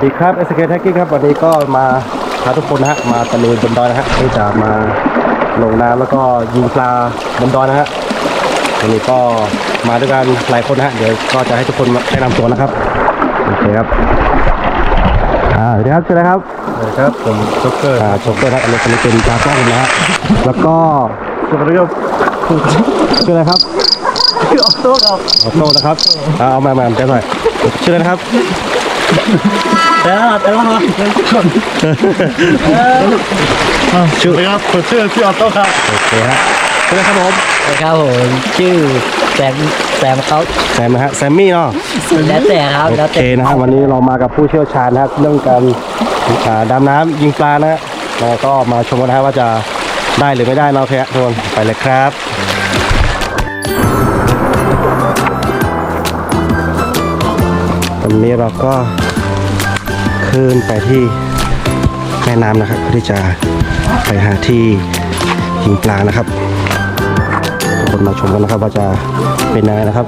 สดีครับเอสเคแท็กกี้ครับวันนี้ก็มาพาทุกคนนะฮะมาตะลุยบนดอยนะฮะที่จะมาลงน้ำแล้วก็ยิงปลาบนดอยนะฮะวันนี้ก็มาด้วยกันหลายคนนะฮะเดี๋ยวก็จะให้ทุกคนแนะนำตัวนะครับโอเคครับอ่าสวัสดีครับชื่ออะไรครับครับผมจ็อกเกอร์อ่าโชคเกอร์ครับอันนี้คนนี้เป็นตากล้องนะฮะแล้วก็สวัสดีครับชื่ออะไรครับชื่อออโต้ครับออโต้นะครับอ่าเอามามาแจ้งหน่อยชื่ออะไรนะครับ แต่ละแต่ละคนคนชื่อสวัสดีครับผมชื่อชื่ออโต้ครับโอเคฮะชื่ออะไรครับผมครับผมชื่อแซมแซมเขาแซมนะฮะแซมมี่เนาะแล้วแต่ครับโอแล้วเคแต่นะฮะวันนี้เรามากับผู้เชี่ยวชาญนะครับเรื่องการอ่าดำน้ำยิงปลานะฮะก็มาชมกันนะฮะว่าจะได้หรือไม่ได้เนาะโอเคฮะทุกคนไปเลยครับวันนี้เราก็ ขึ้นไปที่แม่น้ำนะครับเพื่อที่จะไปหาที่ยิงปลานะครับทุกคนมาชมกันนะครับว่าจะเป็นยังไงนะครับ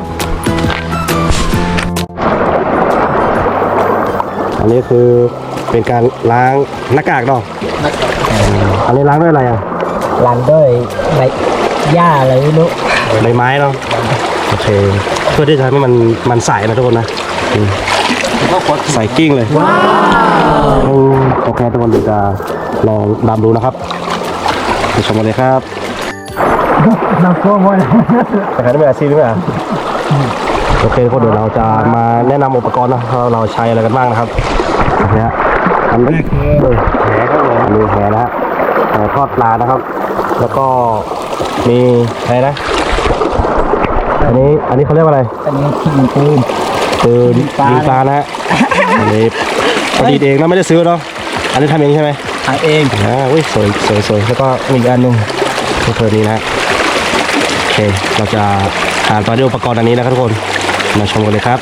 อันนี้คือเป็นการล้างหน้ากากเนาะอันนี้ล้างด้วยอะไรอะหลังด้วยใบหญ้าอะไรไม่รู้ใบไม้เนาะโอเคเพื่อที่จะทำให้มันมันใสนะทุกคนนะอืม ใส่กิ้งเลยว้าวโอเคทุกคนเดี๋ยวจะลองดำดูนะครับไปชมกันเลยครับน้ำท่วมหมดแต่ใครได้ไม่อาชีพหรือเปล่าโอเคทุกคนเดี๋ยวเราจะมาแนะนำอุปกรณ์นะว่าเราใช้อะไรกันบ้างนะครับโอเคฮะอันแรกคือแหครับผมอันนี้แหนะฮะแหทอดปลานะครับ แล้วก็มีอะไรนะอันนี้อันนี้เขาเรียกว่าอะไร อันนี้ที่ยิงปืน ปืนยิงปลายิงปลานะฮะอันนี้ประดิษฐ์เองนะไม่ได้ซื้อเนาะอันนี้ทำเองใช่ไหมทางเองอ่าอุ้ยสวยสวยสวยแล้วก็มีอีกอันหนึ่งก็คือนี้นะฮะโอเคเราจะอ่านตอนด้วยอุปกรณ์อันนี้นะครับทุกคนมาชมกันเลยครับ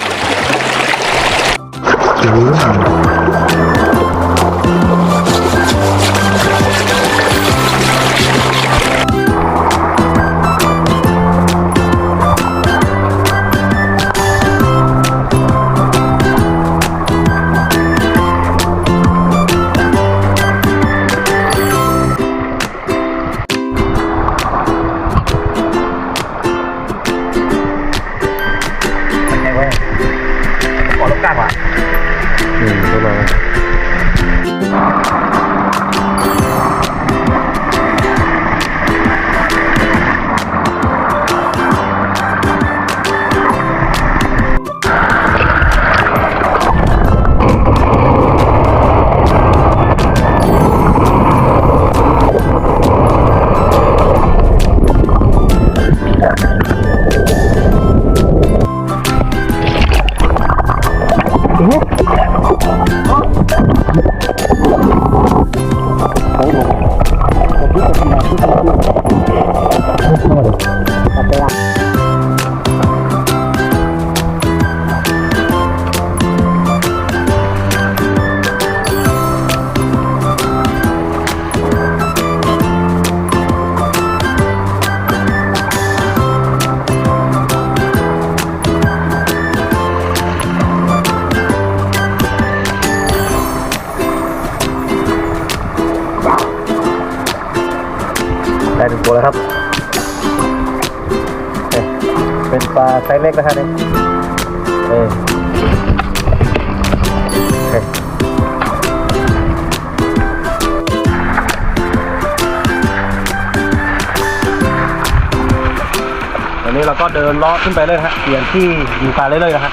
เราก็เดินเลาะขึ้นไปเลยฮะเปลี่ยนที่ยิงปลาเรื่อยๆนะฮะ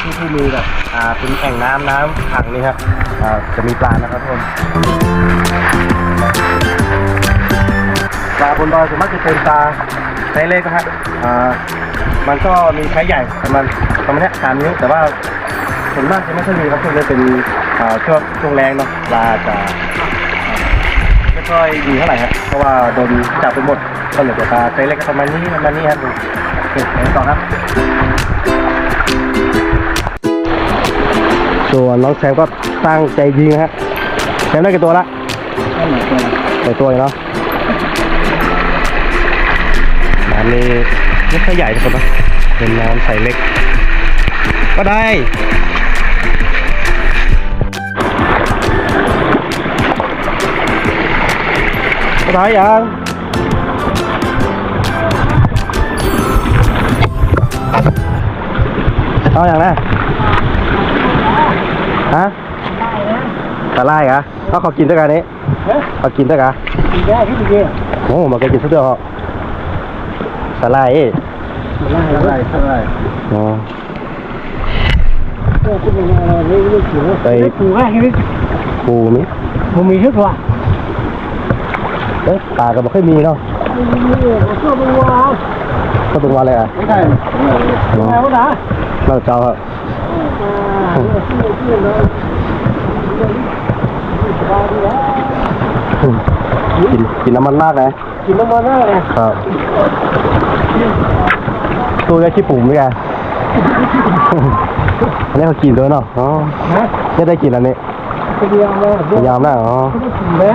ที่ที่มีแบบอ่าเป็นแอ่งน้ำน้ำขังนี่ครับอ่าจะมีปลานะครับทุกคนปลาบนดอยส่วนมากจะเป็นปลาไซส์เล็กนะฮะอ่ามันก็มีไซส์ใหญ่ประมาณประมาณเนี้ยสามนิ้วแต่ว่าส่วนมากจะไม่ค่อยมีครับช่วงนี้เป็นอ่าช่วงช่วงแรงเนาะปลาจะไม่ค่อยดีเท่าไหร่ครับเพราะว่าโดนจับไปหมดก็เหลือแต่ปลาไซส์เล็กประมาณนี้ประมาณนี้ครับดูโอเคไป ต่อครับ ส่วนน้องแซมก็ตั้งใจยิงนะฮะแซมได้กี่ตัวละหลายตัวเลยเนาะน้ำนี่ไม่ค่ยใหญ่ใช่ไหเป็นน้ำใส่เล็ก ก็ได้ก็ได้ยัง เอาอย่างนะฮะสาลายเหรอเอาเขากินด้วยกันนี้เขากินด้วยกันได้ที่ดีโอ้มาเคยกินสุดยอดสาลายเอ้ยได้ได้ได้อ๋อก็คุณยังไงไม่รู้ถือไปถือว่าชีวิตปูมิมันมีทุกว่ะเอ้ยปลาก็ไม่ค่อยมีเนาะ ก็เป็นว่าก็เป็นวันอะไรอะไม่ได้อ๋อแล้วนะเราเจ้าครับกินกินน้ำมันมากนะกินน้ำมันได้เลยครับตัวได้ขี้ปุ่มไหมกันอันนี้เขากินด้วยเนาะอ๋อฮะไม่ได้กินอันนี้เดียวเลยพยายามนะอ๋อไม่กินเลย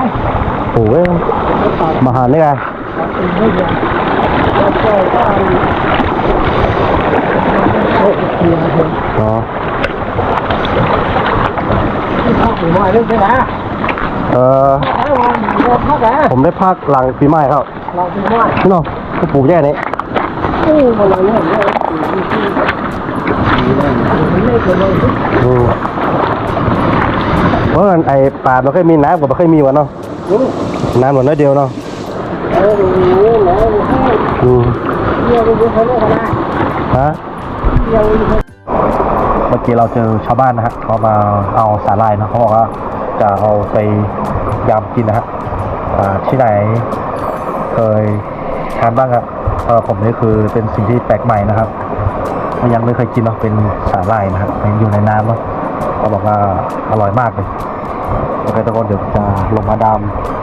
โอ้ยมาหารนี่ไงไม่เดียวแล้วก็ก็โอ้เดียวเดียวอ๋อที่พักหรือไม่เรื่องใช่ไหมเออแล้ววันเราพักอะผมได้พักหลังปีใหม่ครับเราเป็นว่าพี่น้องก็ปลูกแย่นี้อู้มันเราเนี่ยเนี่ยไม่ได้คนเลยอืมเพราะมันไอป่ามันเคยมีน้ำกับมันเคยมีวะเนาะอู้น้ำหมดน้อยเดียวเนาะ เออดูแล้วให้ อืม เที่ยวไปดูเขาเนี่ยก็ได้ฮะเที่ยวไปดูเขาเมื่อกี้เราเจอชาวบ้านนะฮะเขามาเอาสาหร่ายนะเขาบอกว่าจะเอาไปยำกินนะฮะอ่าที่ไหนเคยทานบ้างครับเออผมนี่คือเป็นสิ่งที่แปลกใหม่นะครับยังไม่เคยกินเนาะเป็นสาหร่ายนะฮะอยู่ในน้ำเนาะเขาบอกว่าอร่อยมากเลยโอเคทุกคนเดี๋ยวจะลงมาด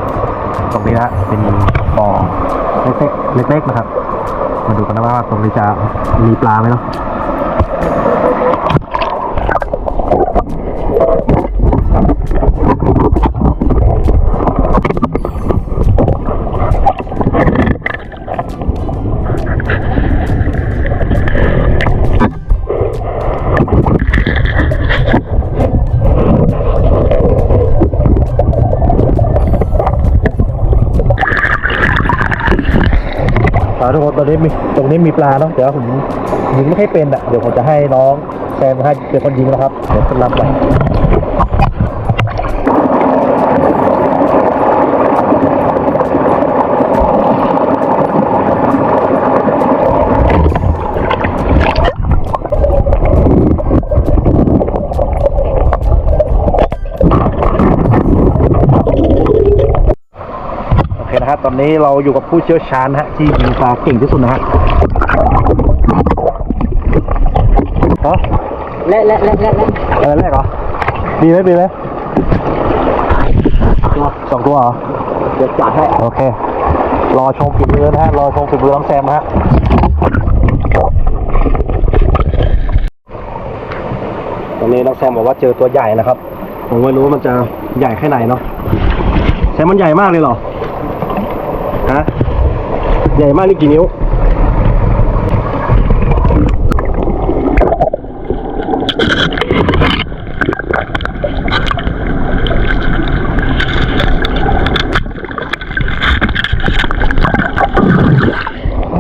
ำตรงนี้นะฮะเป็นบ่อเล็กๆเล็กๆนะครับ มาดูกันนะว่าตรงนี้จะมีปลาไหมเนาะ ทุกคนตอนนี้มีตรงนี้มีปลาเนาะเดี๋ยวผมยิงไม่ให้เป็นอะเดี๋ยวผมจะให้น้องแซมให้เป็นคนยิงนะครับเดี๋ยวสลับไปโอเคนะครับ ตอนนี้เราอยู่กับผู้เชี่ยวชาญนะฮะที่ยิงปลาเก่งที่สุดนะฮะฮะและและและและและอะไรแรกเหรอมีไหมมีไหมสองตัวเหรอเดี๋ยวจัดให้โอเค รอชมฝีมือนะฮะรอชมฝีมือน้องแซมนะฮะตอนนี้น้องแซมบอกว่าเจอตัวใหญ่นะครับ ผมไม่รู้ว่ามันจะใหญ่แค่ไหนเนาะแซมมันใหญ่มากเลยเหรอฮะ ใหญ่มากนี่กี่นิ้ว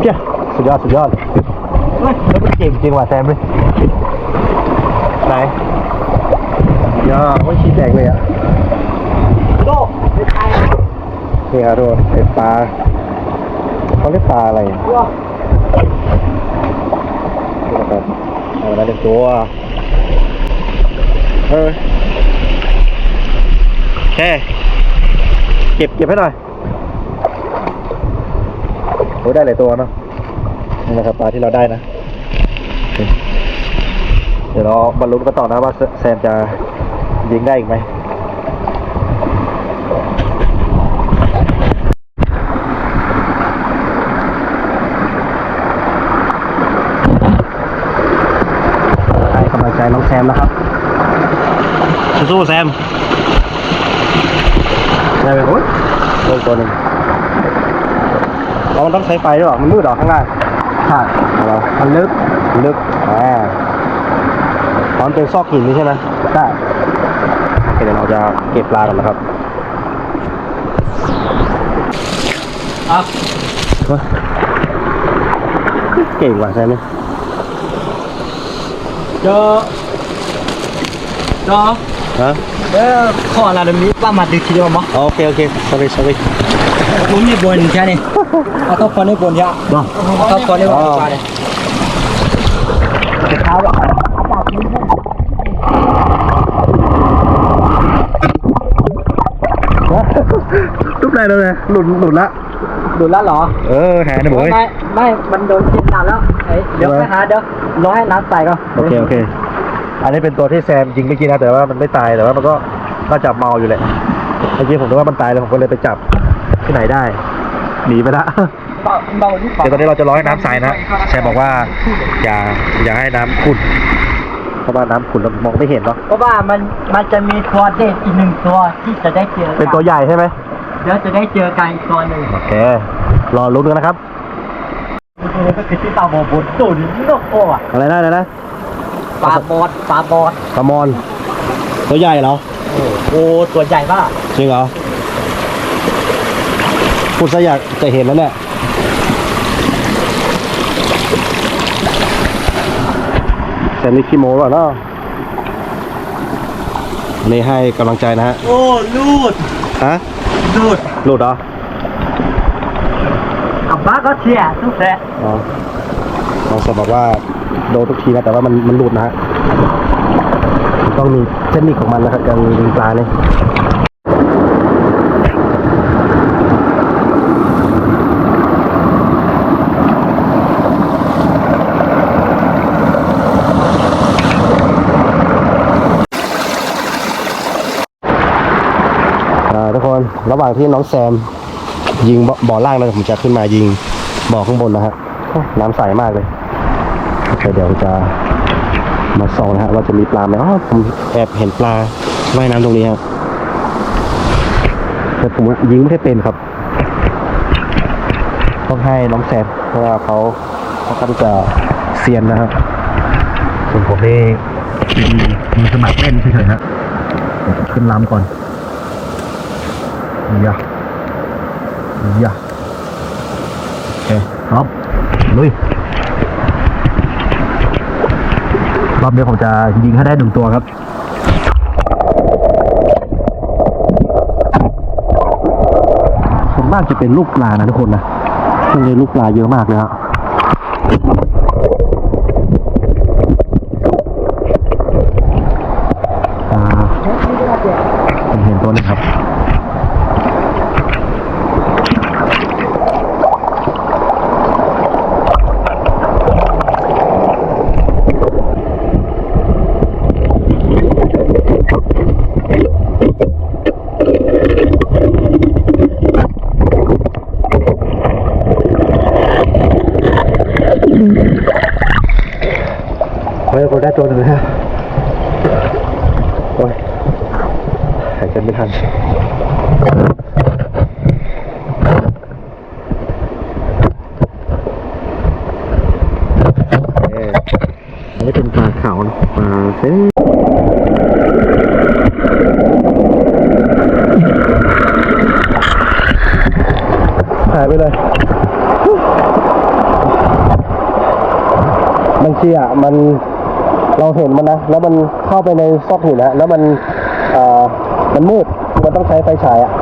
เจ้าสุดยอด สุดยอดเฮ้ยแล้วมันเก่งจริงว่ะแซมเลยไหนย่าไม่ชี้แตกเลยอะโตไปทายนี่ครับทุกคนไอปลา เขาเรียกปลาอะไรตัวนี่นะครับเอาละหนึ่งตัวเออแค่เก็บเก็บให้หน่อยโอ้ยได้หลายตัวเนาะนี่นะครับปลาที่เราได้นะ เดี๋ยวเราบรรลุกันต่อนะว่าแซมจะยิงได้อีกไหม ให้กำลังใจน้อง แซมนะครับสู้ๆแซมได้ไหมโอ้ยลงตัวหนึ่งเราต้องใช้ไฟด้วยเหรอมันมืดเหรอข้างล่างใช่เรามันลึกลึกอ่าตอนเป็นซอกหินนี่ใช่ไหมใช่โอเคเดี๋ยวเราจะเก็บปลากันนะครับอะเก่งว่ะใช่ไหมเจอ เจอฮะเออขออะไรนี้ป้ามาดูทีเดียวมั้งโอเคโอเค sorry sorry ผมนี่บนแค่นี้เอาต้องคนนี่บนเยอะเนาะเอาต้องคนนี่บนไปเลยเท้าแบบทุบได้เลยหลุดหลุดละ ดูแล้วเหรอเออแหนะบอกไม่ไม่ มันโดนกินนานแล้วเอ้ยเดี๋ยวไปหาเดี๋ยวรอให้น้ำใส่ก่อนโอเคโอเคอันนี้เป็นตัวที่แซมยิงไม่อกินนะแต่ว่ามันไม่ตายแต่ว่ามันก็ก็จับเมาอยู่แหละเมื่อกี้ผมนึกว่ามันตายเลยผมก็เลยไปจับที่ไหนได้หนีไปละเบาเบาที่ปากเดี๋ยวตอนนี้เราจะรอให้น้ำใสนะแซมบอกว่า อย่าอย่าให้น้ำขุ่นเพราะว่าน้ำขุ่นเรามองไม่เห็นเนาะเพราะว่ามันมันจะมีตัวเด็ดอีกหนึ่งตัวที่จะได้เจอเป็นตัวใหญ่ใช่ไหมเดี๋ยวจะได้เจอกันอีกตัวหนึ่งโอเครอลุ้นกันนะครับก็คือที่ตาบอดบนตุนนกโอ้อะอะไรนะอะไรนะ ปลาบอดปลาบอดปลามอน ตัวใหญ่เหรอ โอ้ตัวใหญ่มากจริงเหรอพูดซะอยากจะเห็นแล้วเนี่ยแต่นี่ขี้โม้เปล่ะเนาะอันนี่ให้กำลังใจนะฮะ โอ้ลูดฮะลูดหลุดเหรอกับบ้าก็เชียร์ทุกแท้อ๋อน้องสบอกว่า โดนทุกทีนะแต่ว่ามันมันหลุดนะฮะต้องมีเทคนิคของมันนะครับการยิงปลาเนี่ยอ่าทุกคนระหว่างที่น้องแซมยิงบ่อล่างนะผมจะขึ้นมายิงบ่อข้างบนนะฮะน้ำใสมากเลย โอเคเดี๋ยวจะมาส่องนะฮะว่าจะมีปลาไหมอ๋อผมแอบเห็นปลาว่ายน้ำตรงนี้ครับแต่ผมยิงไม่ได้เป็นครับ ต้องให้น้องแซมเพราะว่าเขาเขาก็จะเซียนนะครับส่วนผมนี่มีสมัครเล่นเฉยๆฮะเดี๋ยวขึ้นลำก่อนอย่าอย่าโอเคพร้อมลุย รอบนี้ผมจะยิงให้ได้หนึ่งตัวครับส่วนมากจะเป็นลูกปลานะทุกคนนะช่วงนี้ลูกปลาเยอะมากเลยฮะปลาผมเห็นตัวหนึงครับ เฮ้ยผมได้ตัวหนึ่งแล้วโอ้ยหายใจไม่ทันเอ๊ะอันนี้เป็นปลาขาส้นหายไปเลยบางทีอะมันเราเห็นมันนะ แล้วมันเข้าไปในซอกหินนะแล้วมันอ่อมันมืด มันต้องใช้ไฟฉายอะ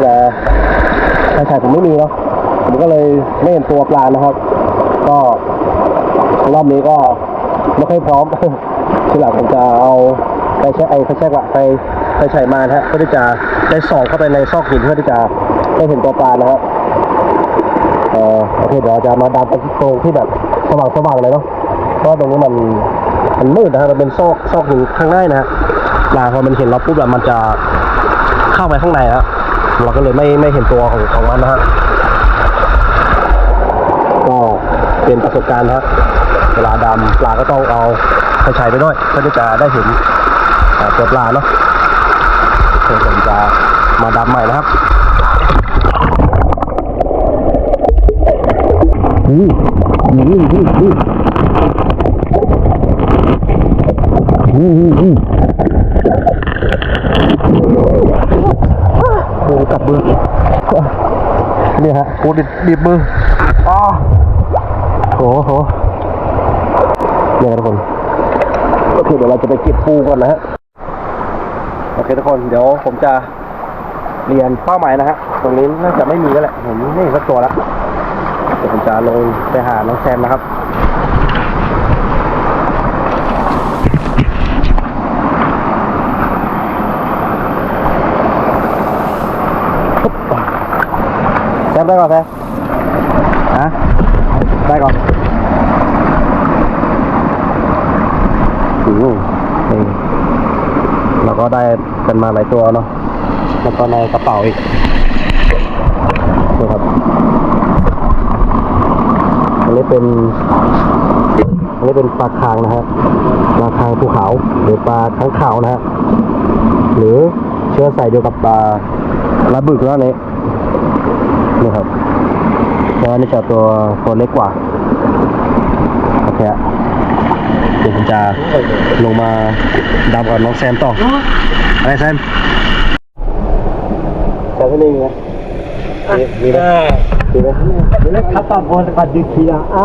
แต่ไฟฉายผมไม่มีเนาะผมก็เลยไม่เห็นตัวปลานะครับ ก็รอบนี้ก็ ไม่ค่อยพร้อมทีหลังผมจะเอาไปใช้ไอ้ไฟแช็กอะไปไปฉายมานะฮะเพื่อที่จะได้ส่องเข้าไปในซอกหินเพื่อที่จะได้เห็นตัวปลานะครับเออโอเคเดี๋ยวจะมาดามไปตรงที่แบบสว่างสว่างเลยเนาะเพราะตรงนี้มันมันมืดนะฮะมันเป็นซอกซอกหินข้างในนะฮะปลาพอมันเห็นเราปุ๊บแบบมันจะเข้าไปข้างในฮะเราก็เลยไม่ไม่เห็นตัวของของมันนะฮะก็เป็นประสบการณ์ฮะ เวลาดำปลาก็ต้องเอาไปฉายไปด้วยเพื่อที่จะได้เห็นอ่าตัวปลาเนาะเดี๋ยวผมจะมาดำใหม่นะครับอู้อู้อู้อู้อู้อู้อู้โอ้กลับเบือนี่ฮะกูดิบดิบมืออ๋อโหโห เนี่ยทุกคนโอเคเดี๋ยวเราจะไปเก็บปูก่อนนะฮะโอเคทุกคนเดี๋ยวผมจะเรียนเป้าหมายนะฮะตรงนี้น่าจะไม่มีแล้วแหละผมไม่เห็นสักตัวแล้วเดี๋ยวผมจะลงไปหาน้องแซมนะครับแซมได้ก่อนแซมฮะได้ก่อนโอ้โหนี่เราก็ได้กันมาหลายตัวเนาะแล้วก็ในกระเป๋าอีกนี่ครับอันนี้เป็นอันนี้เป็นปลาคางนะฮะปลาคางภูเขาหรือปลาข้างขาวนะฮะหรือเชื้อสายเดียวกับปลาลาบึกแล้วนี้นี่ครับแต่ว่านี่จะตัวตัวเล็กกว่าโอเคอะ เดี๋ยวผมจะลงมาดำกับน้องแซมต่ออะไรแซมแซมที่นี่มีไหมมีมีไหมมีไหมครับปะบอลปัดดิคีอะอ่า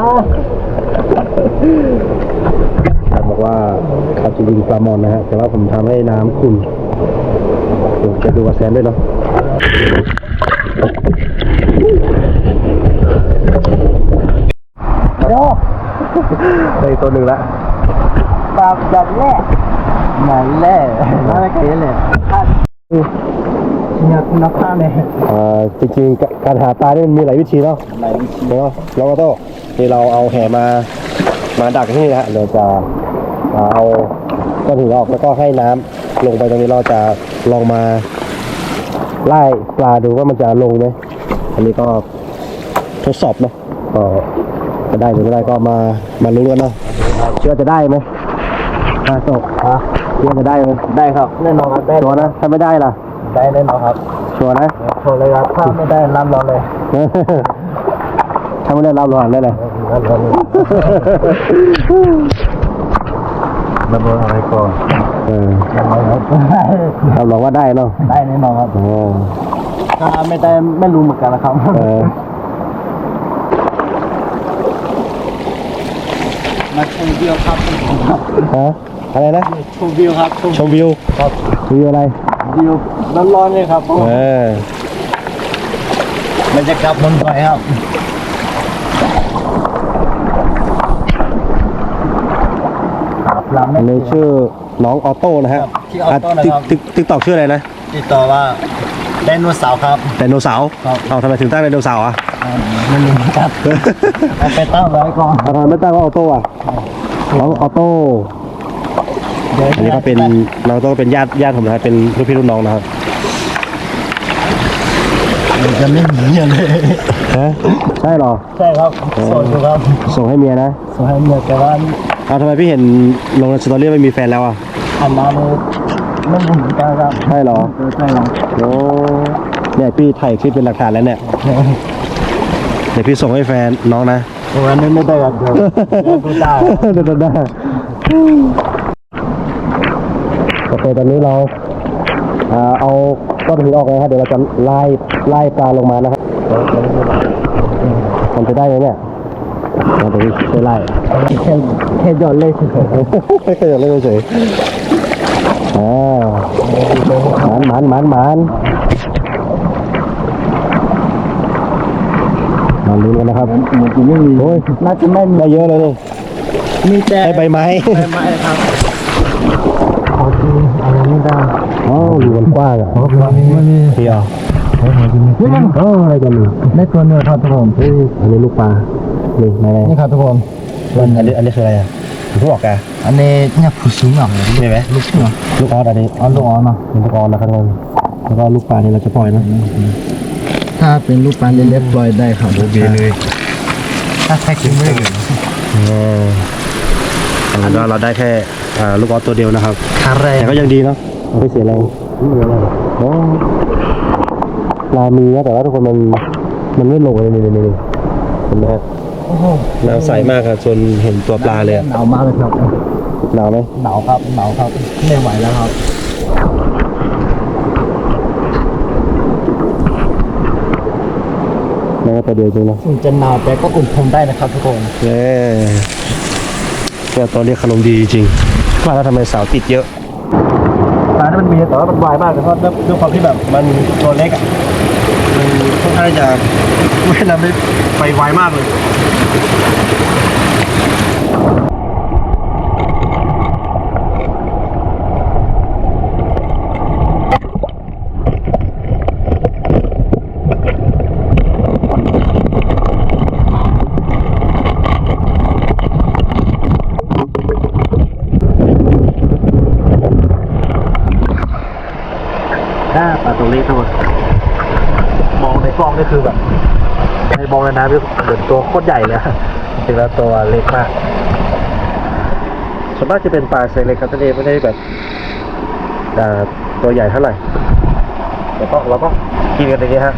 แซมบอกว่าเขาจะยิงปลาหมอนนะฮะแต่ว่าผมทำให้น้ำขุ่นเดี๋ยวจะดูกับแซมด้วยเนาะโยได้ตัวหนึ่งละปาดับแร่ห นันแร่อะไรกันเนี่ยเนี่ยคุณภาเนี่ยอ่าจริงๆการหาปลาเนี่ยมันมีหลายวิธีเนาะหลายวิธีเนาะเราก็ต้องนี่เราเอาแห่มามาดักที่นี่นะฮะเราจะเอาก้อนหินออกแล้วก็ให้น้ำลงไปตรงนี้เราจะลองมาไล่ปลาดูว่ามันจะลงไหมอันนี้ก็ทดสอบเนาะก็จะได้หรือไม่ได้ก็มามาลุ้นกันเนาะ เชื่อจะได้ไหมมาตกอะเชื่อจะได้ไหมได้ครับแน่นอนครับได้ชัวร์นะถ้าไม่ได้ล่ะ ได้แน่นอนครับชัวร์นะโชว์เลยครับถ้าไม่ได้รับเราเลยถ้าไม่ได้รับรางวัลได้เลยรับเราเลยรับรองอะไรก่อนเออรับรองว่าได้เนาะได้แน่นอนครับโอ้ถ้าไม่ได้ไม่รู้เหมือนกันนะครับ เออ มาชมวิวครับฮะอะไรนะชมวิวครับชมชมวิวครับวิวอะไรวิวร้อนๆเลยครับเออบรรยากาศบนดอยครับลำอัไม่นนี้ชื่อน้องออโต้นะฮะครับชื่อออโต้นะครับติ๊กติ๊กตอกชื่ออะไรนะติดต่อว่าไดโนเสาร์ครับไดโนเสาร์ครับเอาทำไมถึงตั้งไดโนเสาร์อะอ่า ไม่รู้ครับเอาไปตั้งไว้ก่อนเอาทำไมไม่ตั้งว่าออโต้อะน้องออโต้เดี๋ยวอันนี้ก็เป็นน้องออโต้ก็เป็นญาติญาติผมนะครับเป็นลูกพี่ลูกน้องนะครับจะไม่หนีเลยฮะใช่เหรอ ใช่ครับโสดอยู่ครับส่งให้เมียนะส่งให้เมียแต่ว่าเอาทำไมพี่เห็นลงในสตอรี่ไม่มีแฟนแล้วอะอันนั้นไม่รู้เหมือนกันครับใช่เหรอเออใช่ครับโอ้เนี่ยพี่ถ่ายคลิปเป็นหลักฐานแล้วเนี่ยเดี๋ยวพี่ส่งให้แฟนน้องนะวันนี้ไม่ได้ครับเดี๋ยวดูได้เดี๋ยวได้โอเคตอนนี้เราเอาก้อนหินออกเลยครับเดี๋ยวเราจะไล่ไล่ปลาลงมานะครับมันจะได้ไหมเนี่ยเราจะช่วยไล่แค่แค่หยอดเลยเฉยไม่เคยเล่นเฉยอ่าหมันหมันหมันหมัน มาลุ้นกันนะครับๆเหมือนจะไม่มีโอ้ยน่าจะไม่มีได้เยอะเลยนี่มีแต่ให้ใบไม้ใบไม้ครับขอทีอะไรไม่ได้อ๋ออยู่มันกว้างอะไม่มีเที่ยวนี่มันเอออะไรกันนี่ได้ตัวเนื้อครับทุกคนอันนี้ลูกปลานี่ไหนนี่ครับทุกคนอันนี้อันนี้คืออะไรอะผู้บอกแกอันนี้เนี่ยผู้สูงอะนี่ไหมลูกเนาะลูกออสอันนี้อ๋อลูกอ๋อเนาะเป็นลูกออสนะครับทุกคนแล้วก็ลูกปลานี่เราจะปล่อยนะ ถ้าเป็นลูกปลาเล็กๆปล่อยได้ครับโอเคเลยถ้าใครกินไม่ได้อ๋อแล้วก็เราได้แค่อ่าลูกออสตัวเดียวนะครับคาเร่แต่ก็ยังดีเนาะไม่เสียแรงโอ้ปลามีนะแต่ว่าทุกคนมันมันไม่ลงเลยนี่นี่นี่เห็นไหมฮะโอ้โหน้ำใสมากครับจนเห็นตัวปลาเลยอะหนาวมากเลยครับหนาวไหมหนาวครับหนาวครับไม่ไหวแล้วครับ แม้แต่เดียวจริงนะถึงจะหนาวแต่ก็อุ่นผมได้นะครับทุกคนเย้เนี่ยตัวนี้ขนมดีจริงว่าแล้วทำไมสาวติดเยอะปลาที่มันมีแต่ว่ามันวายมากเลยเพราะด้วยด้วยความที่แบบมันตัวเล็กอะมันค่อนข้างจะไม่นำได้ไปไวมากเลย ปลาตัวเล็กทั้งหมดมองในกล้องนี่คือแบบในมองในน้ำนี่เหมือนตัวโคตรใหญ่เลยจริงแล้วตัวเล็กมากส่วนมากจะเป็นปลาไซเล็กครับทะเลไม่ได้แบบตัวใหญ่เท่าไหร่แต่ก็เราก็กินกันอย่างนี้ฮะ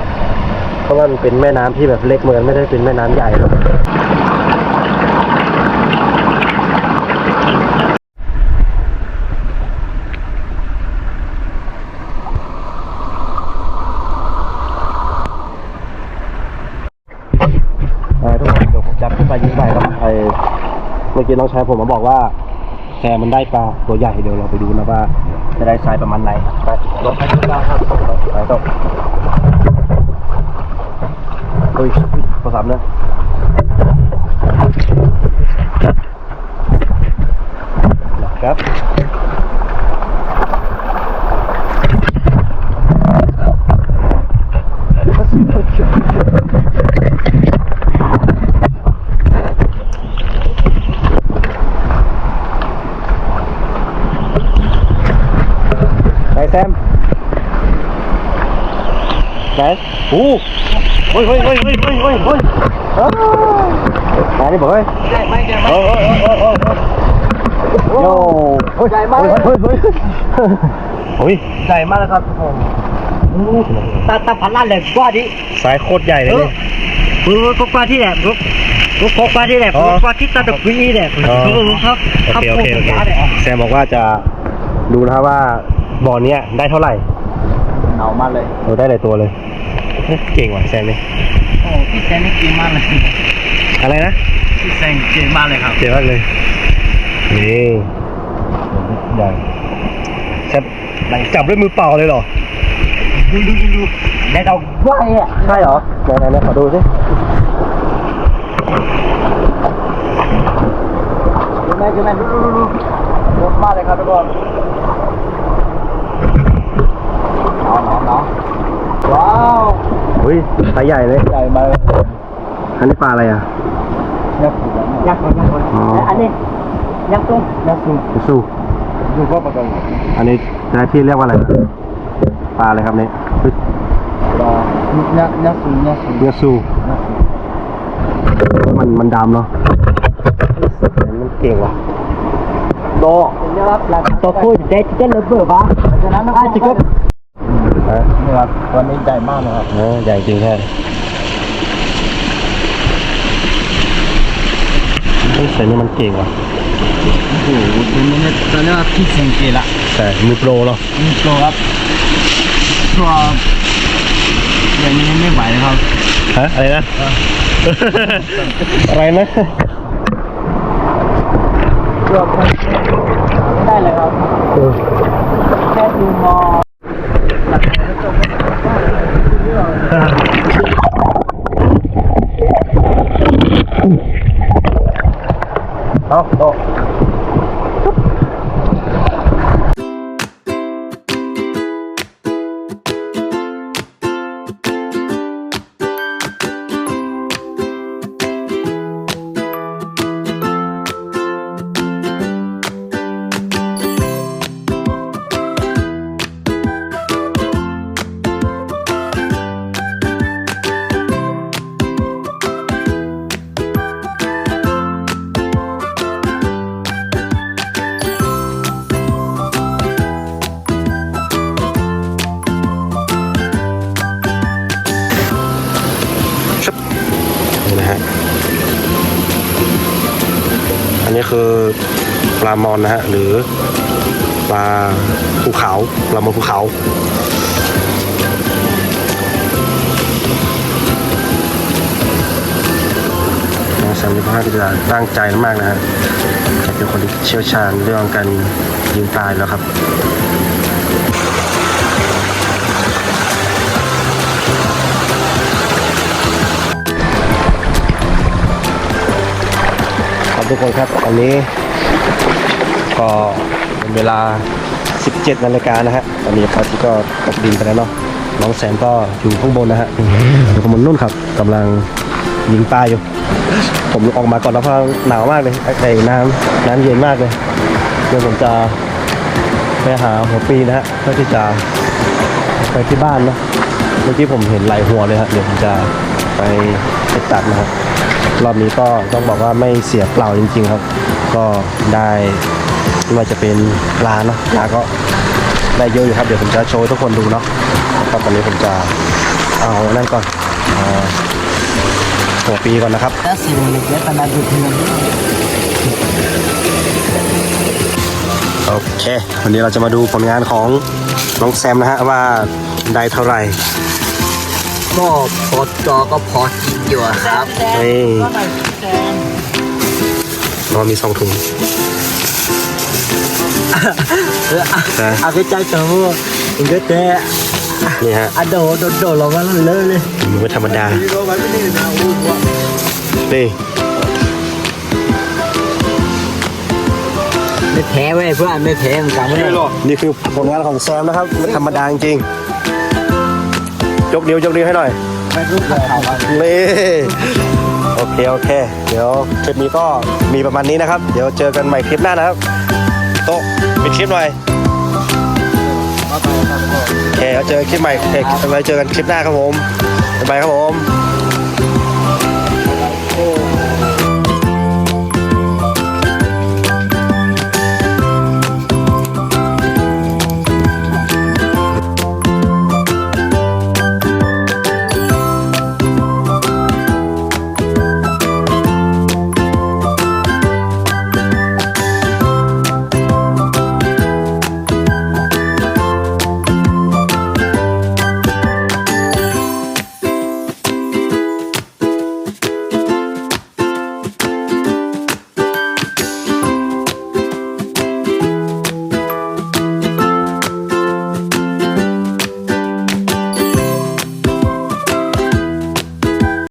เพราะว่ามันเป็นแม่น้ำที่แบบเล็กเหมือนไม่ได้เป็นแม่น้ำใหญ่หรอกเออทุกคนเดี๋ยวผมจับขึ้นไปยิงใหม่ครับไอ เมื่อกี้น้องชายผมมาบอกว่าแซมมันได้ปลาตัวใหญ่เดี๋ยวเราไปดูนะว่าจะได้ไซส์ประมาณไหนไปลงไปดูแล้วครับไปต่อเฮ้ยโทรศัพท์เนี่ยครับไหนแซมไหนโอ้เฮ้ยเฮ้ยเฮ้ยเฮ้ยเฮ้ยเฮ้ยเฮ้ยอ้าวไหนนี่บอกเฮ้ย ใหญ่ไหมใหญ่ไหม โอ้โหโอ้โหโอ้โห ใหญ่มาก เฮ้ยเฮ้ยเฮ้ย เฮ้ยใหญ่มากเลยครับทุกคนตาตาพันล้านเลยว่าดิสายโคตรใหญ่เลยนี่รู้รู้กว่าที่แหละรู้รู้กว่าที่แหละอ๋อรู้กว่าที่ตาตะกุยเนี่ยอ๋อรู้รู้ครับโอเคโอเคโอเคแซมบอกว่าจะดูนะครับว่าบ่อเนี้ยได้เท่าไหร่หนาวมากเลยเราได้หลายตัวเลยเฮ้ยเก่งว่ะแซมนี่โอ้พี่แซงนี่เก่งมากเลยอะไรนะพี่แซงเก่งมากเลยครับเก่งมากเลยนี่ใหญ่แซม จับด้วยมือเปล่าเลยเหรอ ดูดูดูดูได้เราว่าอะใช่เหรอไหนไหนๆขอดูสิดูไหมดูไหมดูดูดูดูเยอะมากเลยครับทุกคนนาวหนาวหนาวว้าวอุ้ยสายใหญ่เลยใหญ่มาอันนี้ปลาอะไรอะยักษ์ยักษ์ยักษ์อ๋ออันนี้ยักษ์ตุ้งยักษ์สุดสู้ดูก็ประกันอันนี้ น้าที่เรียกว่าอะไรปลาอะไรครับเนี่ยปลายักษ์ยักษ์สุดยักษ์สุดเรียกสู้มันมันดำเนาะมันเก่งว่ะโตนี่ครับหลังตัวพูดเด็ดจะระเบิดปะฉะนั้นนะอะจิกบนี่ครับวันนี้ใหญ่มากเลยครับเออใหญ่จริงแค่เฮ้ยแต่นี่มันเก่งว่ะ โอ้โหตัวนี้เนี่ยตอนนี้ว่าพี่เซงเกละแต่มือโปรเนาะนี่โตครับตัวอย่างนี้ไม่ไหวเลยครับ ฮะอะไรนะ อะไรนะตัวคนไม่ได้เลยครับแค่ดูมองเอาโตนี่ ลามอนนะฮะหรือปลาภูเขาปลามอนภูเขานค่อนข้าที่จะตั้งใจมากนะฮะแกเป็นคนที่เชี่ยวชาญเรื่องการยิงปลายแล้วครับครับทุกคนครับอันนี้ ก็เป็นเวลา 17นาฬิกานะฮะตอนนี้พระอาทิตย์ก็ตกดินไปแล้วเนาะน้องแสนก็อยู่ข้างบนนะฮะอยู่ข้างบนนู่นครับกำลังยิงปลาอยู่ ผมออกมาก่อนแล้วเพราะหนาวมากเลยไอ้น้ำน้ำเย็นมากเลยเดี๋ยวผมจะไปหาหัวปีนะฮะเพื่อที่จะไปที่บ้านเนาะเมื่อกี้ผมเห็นหลายหัวเลยฮะเดี๋ยวผมจะไปไปตัดนะครับรอบนี้ก็ต้องบอกว่าไม่เสียเปล่าจริง ๆ ครับ ก็ได้ ไม่ว่าจะเป็นปลาเนาะปลาก็ได้เยอะอยู่ครับเดี๋ยวผมจะโชว์ให้ทุกคนดูเนาะก็ตอนนี้ผมจะเอานั่นก่อนเอาหัวปีก่อนนะครับแล้วสิ่งหนึ่งเนี่ยขนาดดูเพียงโอเค วันนี้เราจะมาดูผลงานของน้องแซมนะฮะว่าได้เท่าไหร่ก็พอจอก็พอกินอยู่อะครับนี่ก็หน่อยแซมนอนมีสองถุง เออนะเอาไปใจเต๋ออีกก็แต่นี่ฮะอะโดดโดดโดดลงมาเลยเลยมันไม่ธรรมดานี่ไม่แพ้เว้ยเพื่อนไม่แพ้เหมือนกันเว้ยนี่คือผลงานของแซมนะครับไม่ธรรมดาจริงๆยกนิ้วยกนิ้วให้หน่อยไม่รู้เขาเขาอะนี่โอเคโอเค เดี๋ยวคลิปนี้ก็มีประมาณนี้นะครับ เดี๋ยวเจอกันใหม่คลิปหน้านะครับโต๊ะ ปิดคลิปหน่อยโอเคแล้วเจอคลิปใหม่โอเคไว้เจอกันคลิปหน้าครับผมบ๊ายบายครับผมโอ้